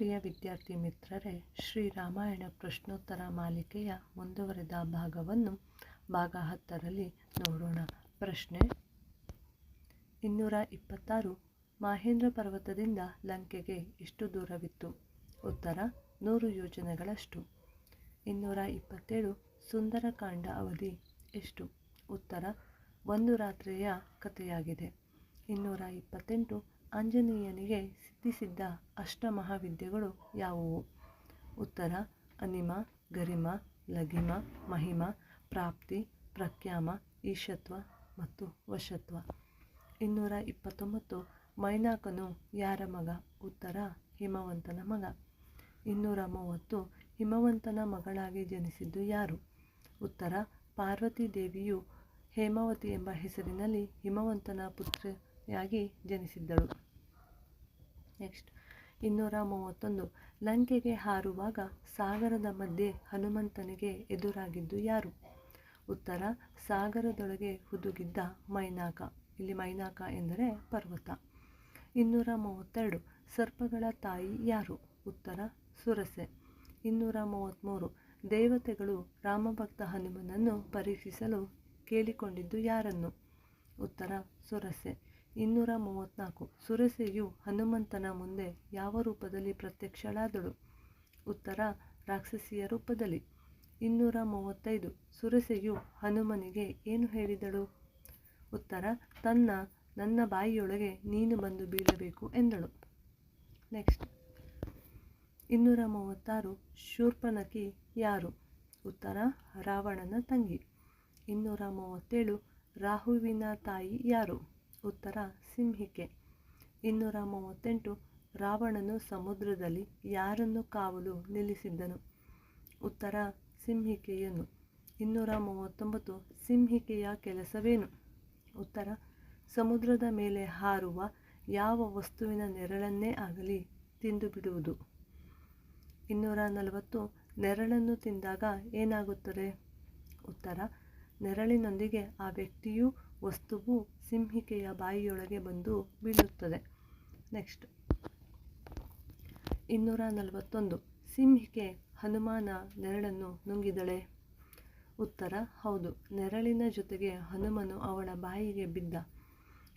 ಪ್ರಿಯ ವಿದ್ಯಾರ್ಥಿ ಮಿತ್ರರೇ, ಶ್ರೀ ರಾಮಾಯಣ ಪ್ರಶ್ನೋತ್ತರ ಮಾಲಿಕೆಯ ಮುಂದುವರೆದ ಭಾಗವನ್ನು ಭಾಗ ಹತ್ತರಲ್ಲಿ ನೋಡೋಣ. ಪ್ರಶ್ನೆ, ಇನ್ನೂರ ಇಪ್ಪತ್ತಾರು, ಮಹೇಂದ್ರ ಪರ್ವತದಿಂದ ಲಂಕೆಗೆ ಎಷ್ಟು ದೂರವಿತ್ತು? ಉತ್ತರ, ನೂರು ಯೋಜನೆಗಳಷ್ಟು. ಇನ್ನೂರ ಇಪ್ಪತ್ತೇಳು ಸುಂದರಕಾಂಡ ಅವಧಿ ಎಷ್ಟು? ಉತ್ತರ, ಒಂದು ರಾತ್ರಿಯ ಕಥೆಯಾಗಿದೆ. ಇನ್ನೂರ ಇಪ್ಪತ್ತೆಂಟು ಆಂಜನೇಯನಿಗೆ ಸಿದ್ಧಿಸಿದ್ದ ಅಷ್ಟಮಹಾವಿದ್ಯೆಗಳು ಯಾವುವು? ಉತ್ತರ, ಅನಿಮ, ಗರಿಮ, ಲಘಿಮ, ಮಹಿಮ, ಪ್ರಾಪ್ತಿ, ಪ್ರಖ್ಯಾಮ, ಈಶತ್ವ ಮತ್ತು ವಶತ್ವ. ಇನ್ನೂರ ಇಪ್ಪತ್ತೊಂಬತ್ತು, ಮೈನಾಕನು ಯಾರ ಮಗ? ಉತ್ತರ, ಹಿಮವಂತನ ಮಗ. ಇನ್ನೂರ ಮೂವತ್ತು, ಹಿಮವಂತನ ಮಗಳಾಗಿ ಜನಿಸಿದ್ದು ಯಾರು? ಉತ್ತರ, ಪಾರ್ವತಿ ದೇವಿಯು ಹೇಮಾವತಿ ಎಂಬ ಹೆಸರಿನಲ್ಲಿ ಹಿಮವಂತನ ಪುತ್ರಿಯಾಗಿ ಜನಿಸಿದ್ದಳು. ನೆಕ್ಸ್ಟ್, ಇನ್ನೂರ ಮೂವತ್ತೊಂದು. ಲಂಕೆಗೆ ಹಾರುವಾಗ ಸಾಗರದ ಮಧ್ಯೆ ಹನುಮಂತನಿಗೆ ಎದುರಾಗಿದ್ದು ಯಾರು? ಉತ್ತರ, ಸಾಗರದೊಳಗೆ ಹುದುಗಿದ್ದ ಮೈನಾಕ. ಇಲ್ಲಿ ಮೈನಾಕ ಎಂದರೆ ಪರ್ವತ. ಇನ್ನೂರ ಮೂವತ್ತೆರಡು. ಸರ್ಪಗಳ ತಾಯಿ ಯಾರು? ಉತ್ತರ, ಸುರಸೆ. ಇನ್ನೂರ ಮೂವತ್ತ್ಮೂರು ದೇವತೆಗಳು ರಾಮಭಕ್ತ ಹನುಮನನ್ನು ಪರೀಕ್ಷಿಸಲು ಕೇಳಿಕೊಂಡಿದ್ದು ಯಾರನ್ನು? ಉತ್ತರ, ಸುರಸೆ. ಇನ್ನೂರ ಮೂವತ್ತ್ನಾಲ್ಕು ಸುರಸೆಯು ಹನುಮಂತನ ಮುಂದೆ ಯಾವ ರೂಪದಲ್ಲಿ ಪ್ರತ್ಯಕ್ಷಳಾದಳು? ಉತ್ತರ, ರಾಕ್ಷಸಿಯ ರೂಪದಲ್ಲಿ. ಇನ್ನೂರ ಮೂವತ್ತೈದು ಸುರಸೆಯು ಹನುಮನಿಗೆ ಏನು ಹೇಳಿದಳು? ಉತ್ತರ, ತನ್ನ, ನನ್ನ ಬಾಯಿಯೊಳಗೆ ನೀನು ಬಂದು ಬೀಳಬೇಕು ಎಂದಳು. ನೆಕ್ಸ್ಟ್. ಇನ್ನೂರ ಮೂವತ್ತಾರು ಶೂರ್ಪನಕಿ ಯಾರು? ಉತ್ತರ, ರಾವಣನ ತಂಗಿ. ಇನ್ನೂರ ಮೂವತ್ತೇಳು ರಾಹುವಿನ ತಾಯಿ ಯಾರು? ಉತ್ತರ ಸಿಂಹಿಕೆ. ಇನ್ನೂರ ಮೂವತ್ತೆಂಟು ರಾವಣನು ಸಮುದ್ರದಲ್ಲಿ ಯಾರನ್ನು ಕಾವಲು ನಿಲ್ಲಿಸಿದ್ದನು? ಉತ್ತರ ಸಿಂಹಿಕೆಯನ್ನು. ಇನ್ನೂರ ಮೂವತ್ತೊಂಬತ್ತು ಸಿಂಹಿಕೆಯ ಕೆಲಸವೇನು? ಉತ್ತರ ಸಮುದ್ರದ ಮೇಲೆ ಹಾರುವ ಯಾವ ವಸ್ತುವಿನ ನೆರಳನ್ನೇ ಆಗಲಿ ತಿಂದು ಬಿಡುವುದು ಇನ್ನೂರ ನಲವತ್ತು ನೆರಳನ್ನು ತಿಂದಾಗ ಏನಾಗುತ್ತದೆ? ಉತ್ತರ ನೆರಳಿನೊಂದಿಗೆ ಆ ವ್ಯಕ್ತಿಯು ವಸ್ತುವು ಸಿಂಹಿಕೆಯ ಬಾಯಿಯೊಳಗೆ ಬಂದು ಬೀಳುತ್ತದೆ. ನೆಕ್ಸ್ಟ್. ಇನ್ನೂರ ನಲವತ್ತೊಂದು. ಸಿಂಹಿಕೆ ಹನುಮಾನ ನೆರಳನ್ನು ನುಂಗಿದಳೆ. ಉತ್ತರ, ಹೌದು. ನೆರಳಿನ ಜೊತೆಗೆ ಹನುಮನು ಅವಳ ಬಾಯಿಗೆ ಬಿದ್ದ.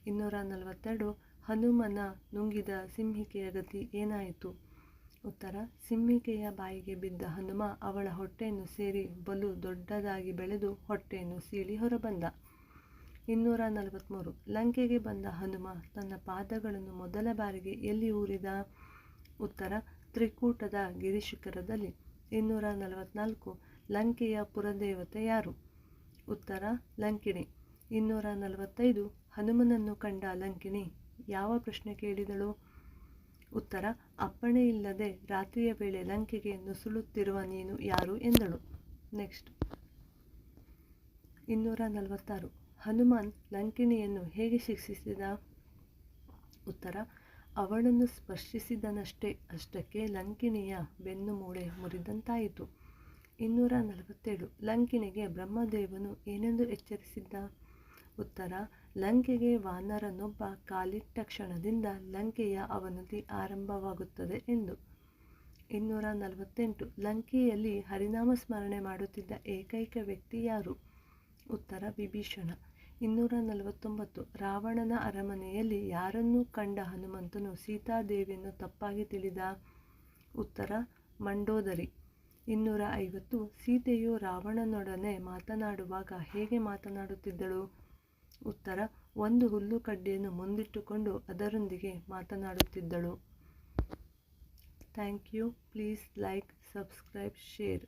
ಇನ್ನೂರ ನಲವತ್ತೆರಡು. ಹನುಮನ ನುಂಗಿದ ಸಿಂಹಿಕೆಯ ಗತಿ ಏನಾಯಿತು? ಉತ್ತರ ಸಿಮ್ಮಿಕೆಯ ಬಾಯಿಗೆ ಬಿದ್ದ ಹನುಮ ಅವಳ ಹೊಟ್ಟೆಯನ್ನು ಸೇರಿ ಬಲು ದೊಡ್ಡದಾಗಿ ಬೆಳೆದು ಹೊಟ್ಟೆಯನ್ನು ಸೀಳಿ ಹೊರಬಂದ. ಇನ್ನೂರ ನಲವತ್ತ್ಮೂರು ಲಂಕೆಗೆ ಬಂದ ಹನುಮ ತನ್ನ ಪಾದಗಳನ್ನು ಮೊದಲ ಬಾರಿಗೆ ಎಲ್ಲಿ ಊರಿದ? ಉತ್ತರ, ತ್ರಿಕೂಟದ ಗಿರಿಶಿಖರದಲ್ಲಿ. ಇನ್ನೂರ ನಲವತ್ನಾಲ್ಕು. ಲಂಕೆಯ ಪುರದೇವತೆ ಯಾರು? ಉತ್ತರ, ಲಂಕಿಣಿ. ಇನ್ನೂರ ನಲವತ್ತೈದು. ಹನುಮನನ್ನು ಕಂಡ ಲಂಕಿಣಿ ಯಾವ ಪ್ರಶ್ನೆ ಕೇಳಿದಳು? ಉತ್ತರ, ಅಪ್ಪಣೆ ಇಲ್ಲದೆ ರಾತ್ರಿಯ ವೇಳೆ ಲಂಕೆಗೆ ನುಸುಳುತ್ತಿರುವ ನೀನು ಯಾರು ಎಂದಳು. ನೆಕ್ಸ್ಟ್. ಇನ್ನೂರ ನಲವತ್ತಾರು. ಹನುಮಾನ್ ಲಂಕಿಣಿಯನ್ನು ಹೇಗೆ ಶಿಕ್ಷಿಸಿದ? ಉತ್ತರ, ಅವಳನ್ನು ಸ್ಪರ್ಶಿಸಿದನಷ್ಟೇ, ಅಷ್ಟಕ್ಕೆ ಲಂಕಿಣಿಯ ಬೆನ್ನು ಮೂಳೆ ಮುರಿದಂತಾಯಿತು. ಇನ್ನೂರ ನಲವತ್ತೇಳು. ಲಂಕಿಣಿಗೆ ಬ್ರಹ್ಮದೇವನು ಏನೆಂದು ಎಚ್ಚರಿಸಿದ್ದ? ಉತ್ತರ ಲಂಕೆಗೆ ವಾನರನೊಬ್ಬ ಕಾಲಿಟ್ಟ ಕ್ಷಣದಿಂದ ಲಂಕೆಯ ಅವನತಿ ಆರಂಭವಾಗುತ್ತದೆ ಎಂದು. ಇನ್ನೂರ ನಲವತ್ತೆಂಟು. ಲಂಕೆಯಲ್ಲಿ ಹರಿನಾಮ ಸ್ಮರಣೆ ಮಾಡುತ್ತಿದ್ದ ಏಕೈಕ ವ್ಯಕ್ತಿ ಯಾರು? ಉತ್ತರ ವಿಭೀಷಣ. ಇನ್ನೂರ ನಲವತ್ತೊಂಬತ್ತು. ರಾವಣನ ಅರಮನೆಯಲ್ಲಿ ಯಾರನ್ನು ಕಂಡ ಹನುಮಂತನು ಸೀತಾದೇವಿಯನ್ನು ತಪ್ಪಾಗಿ ತಿಳಿದ? ಉತ್ತರ ಮಂಡೋದರಿ. ಇನ್ನೂರ ಐವತ್ತು. ಸೀತೆಯು ರಾವಣನೊಡನೆ ಮಾತನಾಡುವಾಗ ಹೇಗೆ ಮಾತನಾಡುತ್ತಿದ್ದಳು? ಉತ್ತರ ಒಂದು ಹುಲ್ಲು ಕಡ್ಡಿಯನ್ನು ಮುಂದಿಟ್ಟುಕೊಂಡು ಅದರೊಂದಿಗೆ ಮಾತನಾಡುತ್ತಿದ್ದಳು. Thank you. Please like subscribe share.